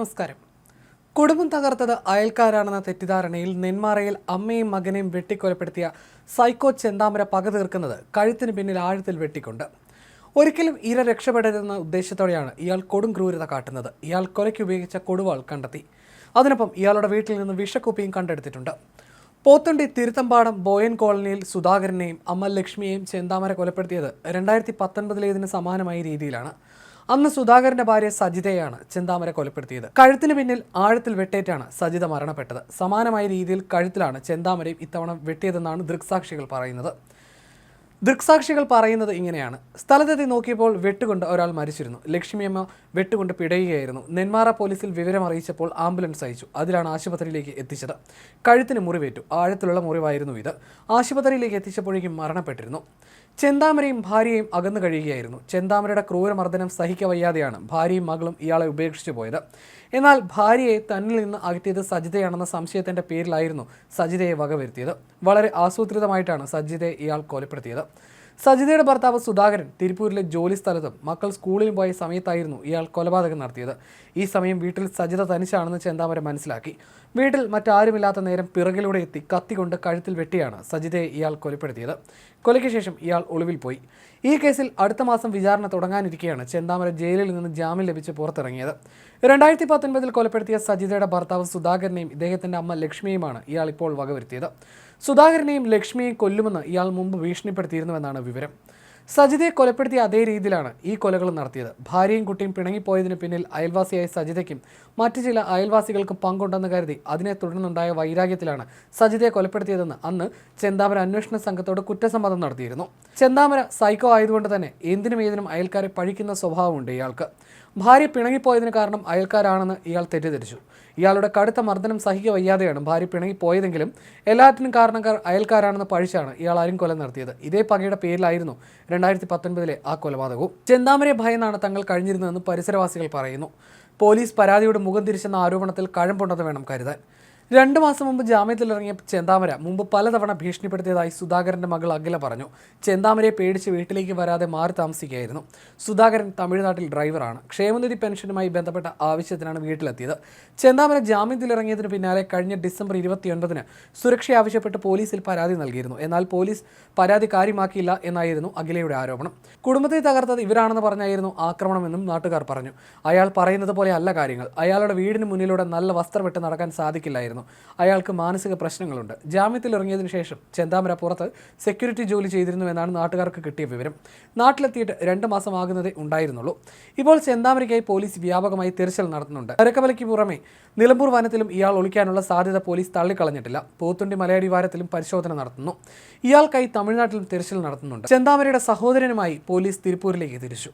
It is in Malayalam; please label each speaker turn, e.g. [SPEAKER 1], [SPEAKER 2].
[SPEAKER 1] നമസ്കാരം. കുടുംബം തകർത്തത് അയൽക്കാരാണെന്ന തെറ്റിദ്ധാരണയിൽ നെന്മാറയിൽ അമ്മയും മകനെയും വെട്ടിക്കൊലപ്പെടുത്തിയ സൈക്കോ ചെന്താമര പക തീർക്കുന്നത് കഴുത്തിന് പിന്നിൽ ആഴത്തിൽ വെട്ടിക്കൊണ്ട്. ഒരിക്കലും ഇര രക്ഷപ്പെടരുതെന്ന ഉദ്ദേശത്തോടെയാണ് ഇയാൾ കൊടും ക്രൂരത കാട്ടുന്നത്. ഇയാൾ കൊലയ്ക്ക് ഉപയോഗിച്ച കൊടുവാൾ കണ്ടെത്തി. അതിനൊപ്പം ഇയാളുടെ വീട്ടിൽ നിന്ന് വിഷക്കുപ്പിയും കണ്ടെടുത്തിട്ടുണ്ട്. പോത്തുണ്ടി തിരുത്തമ്പാടം ബോയൻ കോളനിയിൽ സുധാകരനെയും അമ്മ ലക്ഷ്മിയെയും ചെന്താമര കൊലപ്പെടുത്തിയത് രണ്ടായിരത്തി പത്തൊൻപതിലേതിന് സമാനമായ രീതിയിലാണ്. അന്ന് സുധാകരന്റെ ഭാര്യ സജിതയാണ് ചിന്താമര കൊലപ്പെടുത്തിയത്. കഴുത്തിന് പിന്നിൽ ആഴത്തിൽ വെട്ടേറ്റാണ് സജിത മരണപ്പെട്ടത്. സമാനമായ രീതിയിൽ കഴുത്തിലാണ് ചെന്താമരയും ഇത്തവണ വെട്ടിയതെന്നാണ് ദൃക്സാക്ഷികൾ പറയുന്നത്. ദൃക്സാക്ഷികൾ പറയുന്നത് ഇങ്ങനെയാണ്. സ്ഥലത്തെത്തി നോക്കിയപ്പോൾ വെട്ടുകൊണ്ട് ഒരാൾ മരിച്ചിരുന്നു. ലക്ഷ്മിയമ്മ വെട്ടുകൊണ്ട് പിടയുകയായിരുന്നു. നെന്മാറ പോലീസിൽ വിവരം അറിയിച്ചപ്പോൾ ആംബുലൻസ് അയച്ചു. അതിലാണ് ആശുപത്രിയിലേക്ക് എത്തിച്ചത്. കഴുത്തിന് മുറിവേറ്റു. ആഴത്തിലുള്ള മുറിവായിരുന്നു ഇത്. ആശുപത്രിയിലേക്ക് എത്തിച്ചപ്പോഴേക്കും മരണപ്പെട്ടിരുന്നു. ചെന്താമരയും ഭാര്യയും അകന്നു കഴിയുകയായിരുന്നു. ചെന്താമരയുടെ ക്രൂരമർദ്ദനം സഹിക്കവയ്യാതെയാണ് ഭാര്യയും മകളും ഇയാളെ ഉപേക്ഷിച്ചു പോയത്. എന്നാൽ ഭാര്യയെ തന്നിൽ നിന്ന് അകറ്റിയത് സജിതയാണെന്ന സംശയത്തിന്റെ പേരിലായിരുന്നു സജിതയെ വകവരുത്തിയത്. വളരെ ആസൂത്രിതമായിട്ടാണ് സജിതയെ ഇയാൾ കൊലപ്പെടുത്തിയത്. സജിതയുടെ ഭർത്താവ് സുധാകരൻ തിരുപ്പൂരിലെ ജോലി സ്ഥലത്തും മക്കൾ സ്കൂളിൽ പോയ സമയത്തായിരുന്നു ഇയാൾ കൊലപാതകം നടത്തിയത്. ഈ സമയം വീട്ടിൽ സജിത തനിച്ചാണെന്ന് ചെന്താമര മനസ്സിലാക്കി. വീട്ടിൽ മറ്റാരുമില്ലാത്ത നേരം പിറകിലൂടെ എത്തി കത്തികൊണ്ട് കഴുത്തിൽ വെട്ടിയാണ് സജിതയെ ഇയാൾ കൊലപ്പെടുത്തിയത്. കൊലയ്ക്ക് ശേഷം ഇയാൾ ഒളിവിൽ പോയി. ഈ കേസിൽ അടുത്ത മാസം വിചാരണ തുടങ്ങാനിരിക്കെയാണ് ചെന്താമര ജയിലിൽ നിന്ന് ജാമ്യം ലഭിച്ച് പുറത്തിറങ്ങിയത്. രണ്ടായിരത്തി പത്തൊൻപതിൽ കൊലപ്പെടുത്തിയ സജിതയുടെ ഭർത്താവ് സുധാകരനെയും ഇദ്ദേഹത്തിന്റെ അമ്മ ലക്ഷ്മിയുമാണ് ഇയാൾ ഇപ്പോൾ വകവരുത്തിയത്. സുധാകരനെയും ലക്ഷ്മിയെയും കൊല്ലുമെന്ന് ഇയാൾ മുമ്പ് ഭീഷണിപ്പെടുത്തിയിരുന്നുവെന്നാണ് വിവരം. സജിതയെ കൊലപ്പെടുത്തിയ അതേ രീതിയിലാണ് ഈ കൊലകൾ നടത്തിയത്. ഭാര്യയും കുട്ടിയും പിണങ്ങിപ്പോയതിന് പിന്നിൽ അയൽവാസിയായ സജിതയ്ക്കും മറ്റു ചില അയൽവാസികൾക്കും പങ്കുണ്ടെന്ന് കരുതി അതിനെ തുടർന്നുണ്ടായ വൈരാഗ്യത്തിലാണ് സജിതയെ കൊലപ്പെടുത്തിയതെന്ന് അന്ന് ചെന്താമര അന്വേഷണ സംഘത്തോട് കുറ്റസമ്മതം നടത്തിയിരുന്നു. ചെന്താമര സൈക്കോ ആയതുകൊണ്ട് തന്നെ എന്തിനും ഏതിനും അയൽക്കാരെ പഴിക്കുന്ന സ്വഭാവമുണ്ട് ഇയാൾക്ക്. ഭാര്യ പിണങ്ങിപ്പോയതിന് കാരണം അയൽക്കാരാണെന്ന് ഇയാൾ തെറ്റിദ്ധരിച്ചു. ഇയാളുടെ കടുത്ത മർദ്ദനം സഹിക്ക വയ്യാതെയാണ് ഭാര്യ പിണങ്ങിപ്പോയതെങ്കിലും എല്ലാറ്റിനും കാരണക്കാർ അയൽക്കാരാണെന്ന് പഴിച്ചാണ് ഇയാൾ ആരും കൊല നടത്തിയത്. ഇതേ പകയുടെ പേരിലായിരുന്നു രണ്ടായിരത്തി പത്തൊൻപതിലെ ആ കൊലപാതകവും. ചെന്താമരെ ഭയന്നാണ് തങ്ങൾ കഴിഞ്ഞിരുന്നതെന്ന് പരിസരവാസികൾ പറയുന്നു. പോലീസ് പരാതിയുടെ മുഖം തിരിച്ചെന്ന ആരോപണത്തിൽ കഴമ്പുണ്ടെന്ന് വേണം കരുതാൻ. രണ്ടു മാസം മുമ്പ് ജാമ്യത്തിലിറങ്ങിയ ചെന്താമര മുമ്പ് പലതവണ ഭീഷണിപ്പെടുത്തിയതായി സുധാകരന്റെ മകൾ അഖില പറഞ്ഞു. ചെന്താമരയെ പേടിച്ച് വീട്ടിലേക്ക് വരാതെ മാറി താമസിക്കുകയായിരുന്നു. സുധാകരൻ തമിഴ്നാട്ടിൽ ഡ്രൈവറാണ്. ക്ഷേമനിധി പെൻഷനുമായി ബന്ധപ്പെട്ട ആവശ്യത്തിനാണ് വീട്ടിലെത്തിയത്. ചെന്താമര ജാമ്യത്തിലിറങ്ങിയതിന് പിന്നാലെ കഴിഞ്ഞ ഡിസംബർ ഇരുപത്തിയൊൻപതിന് സുരക്ഷ ആവശ്യപ്പെട്ട് പോലീസിൽ പരാതി നൽകിയിരുന്നു. എന്നാൽ പോലീസ് പരാതി കാര്യമാക്കിയില്ല എന്നായിരുന്നു അഖിലയുടെ ആരോപണം. കുടുംബത്തെ തകർത്തത് ഇവരാണെന്ന് പറഞ്ഞായിരുന്നു ആക്രമണമെന്നും നാട്ടുകാർ പറഞ്ഞു. അയാൾ പറയുന്നത് പോലെ അല്ല കാര്യങ്ങൾ. അയാളുടെ വീടിന് മുന്നിലൂടെ നല്ല വസ്ത്രം ഇട്ട് നടക്കാൻ സാധിക്കില്ലായിരുന്നു. അയാൾക്ക് മാനസിക പ്രശ്നങ്ങളുണ്ട്. ജാമ്യത്തിൽ ഇറങ്ങിയതിനു ശേഷം ചെന്താമര പുറത്ത് സെക്യൂരിറ്റി ജോലി ചെയ്തിരുന്നു എന്നാണ് നാട്ടുകാർക്ക് കിട്ടിയ വിവരം. നാട്ടിലെത്തിയിട്ട് രണ്ട് മാസം ആകുന്നതേ ഉണ്ടായിരുന്നുള്ളൂ. ഇപ്പോൾ ചെന്താമരയ്ക്കായി പോലീസ് വ്യാപകമായി തിരച്ചിൽ നടത്തുന്നുണ്ട്. അരക്കവലയ്ക്ക് പുറമെ നിലമ്പൂർ വനത്തിലും ഇയാൾ ഒളിക്കാനുള്ള സാധ്യത പോലീസ് തള്ളിക്കളഞ്ഞിട്ടില്ല. പോത്തുണ്ടി മലയാടി വാരത്തിലും പരിശോധന നടത്തുന്നു. ഇയാൾക്കായി തമിഴ്നാട്ടിലും തിരച്ചിൽ നടത്തുന്നുണ്ട്. ചെന്താമരയുടെ സഹോദരനുമായി പോലീസ് തിരുപ്പൂരിലേക്ക് തിരിച്ചു.